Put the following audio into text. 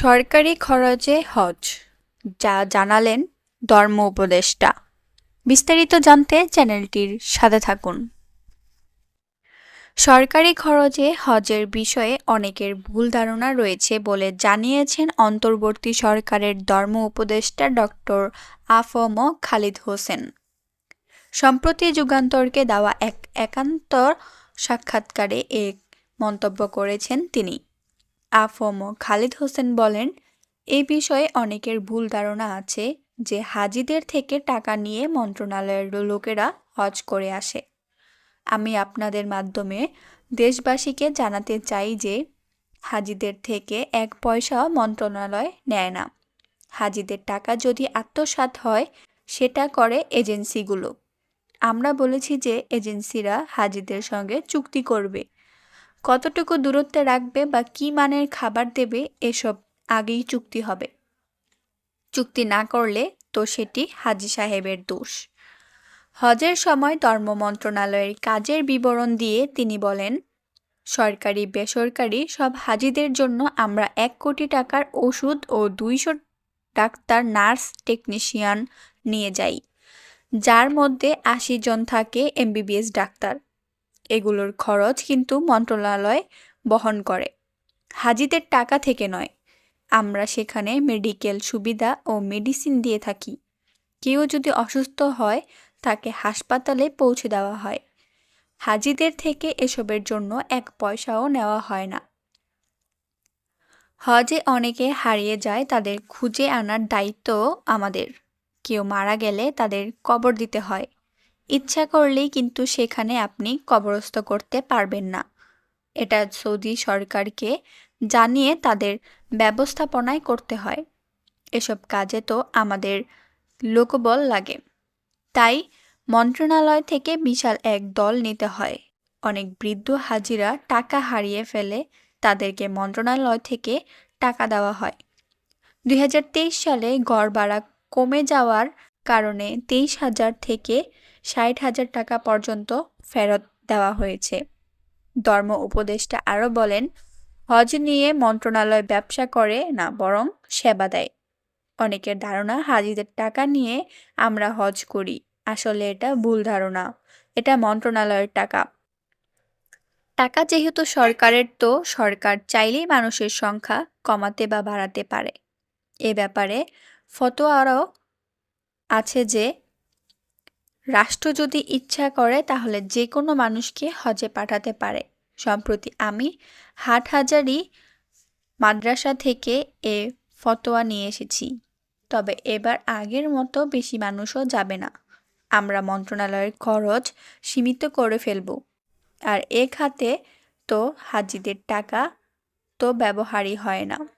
সরকারি খরচে হজ, যা জানালেন ধর্ম উপদেষ্টা। বিস্তারিত জানতে চ্যানেলটির সাথে থাকুন। সরকারি খরচে হজের বিষয়ে অনেকের ভুল ধারণা রয়েছে বলে জানিয়েছেন অন্তর্বর্তী সরকারের ধর্ম উপদেষ্টা ডক্টর আফম খালিদ হোসেন। সম্প্রতি যুগান্তরকে দেওয়া এক একান্তর সাক্ষাৎকারে এক মন্তব্য করেছেন তিনি। আফম খালিদ হোসেন বলেন এই বিষয়ে অনেকের ভুল ধারণা আছে যে হাজিদের থেকে টাকা নিয়ে মন্ত্রণালয়ের লোকেরা হজ করে আসে। আমি আপনাদের মাধ্যমে দেশবাসীকে জানাতে চাই যে হাজিদের থেকে এক পয়সা মন্ত্রণালয় নেয় না। হাজিদের টাকা যদি আত্মসাৎ হয়, সেটা করে এজেন্সিগুলো। আমরা বলেছি যে এজেন্সিরা হাজিদের সঙ্গে চুক্তি করবে। কতটুকু দূরত্বে রাখবে বা কী মানের খাবার দেবে এসব আগেই চুক্তি হবে। চুক্তি না করলে তো সেটি হাজি সাহেবের দোষ। হজের সময় ধর্ম মন্ত্রণালয়ের কাজের বিবরণ দিয়ে তিনি বলেন, সরকারি, বেসরকারি সব হাজিদের জন্য আমরা এক কোটি টাকার ওষুধ ও দুইশো ডাক্তার, নার্স, টেকনিশিয়ান নিয়ে যাই, যার মধ্যে আশি জন থাকে এমবিবিএস ডাক্তার। এগুলোর খরচ কিন্তু মন্ত্রণালয় বহন করে। হাজিদের টাকা থেকে নয়, আমরা সেখানে মেডিকেল সুবিধা ও মেডিসিন দিয়ে থাকি। কেউ যদি অসুস্থ হয়, তাকে হাসপাতালে পৌঁছে দেওয়া হয়। হাজিদের থেকে এসবের জন্য এক পয়সাও নেওয়া হয় না। হজে অনেকে হারিয়ে যায় তাদের খুঁজে আনার দায়িত্ব আমাদের। কেউ মারা গেলে তাদের কবর দিতে হয়। ইচ্ছা করলেই কিন্তু সেখানে আপনি কবরস্থ করতে পারবেন না। এটা সৌদি সরকারকে জানিয়ে তাদের ব্যবস্থাপনায় করতে হয়। এসব কাজে তো আমাদের লোকবল লাগে। তাই মন্ত্রণালয় থেকে বিশাল এক দল নিতে হয়। অনেক বৃদ্ধ হাজিরা টাকা হারিয়ে ফেলে তাদেরকে মন্ত্রণালয় থেকে টাকা দেওয়া হয়। দুই হাজার তেইশ সালে গড় ভাড়া কমে যাওয়ার কারণে তেইশ হাজার থেকে ষাট হাজার টাকা পর্যন্ত ফেরত দেওয়া হয়েছে। ধর্ম উপদেষ্টা আরও বলেন, হজ নিয়ে মন্ত্রণালয় ব্যবসা করে না, বরং সেবা দেয়। অনেকের ধারণা, হাজিদের টাকা নিয়ে আমরা হজ করি। আসলে এটা ভুল ধারণা। এটা মন্ত্রণালয়ের টাকা। টাকা যেহেতু সরকারের, তো সরকার চাইলেই মানুষের সংখ্যা কমাতে বা বাড়াতে পারে। এ ব্যাপারে ফতোয়ারও আছে যে রাষ্ট্র যদি ইচ্ছা করে, তাহলে যে কোনো মানুষকে হজে পাঠাতে পারে। সম্প্রতি আমি হাট হাটহাজারি মাদ্রাসা থেকে এ ফতোয়া নিয়ে এসেছি। তবে এবার আগের মতো বেশি মানুষও যাবে না। আমরা মন্ত্রণালয়ের খরচ সীমিত করে ফেলব। আর এ খাতে তো হাজিদের টাকা তো ব্যবহারই হয় না।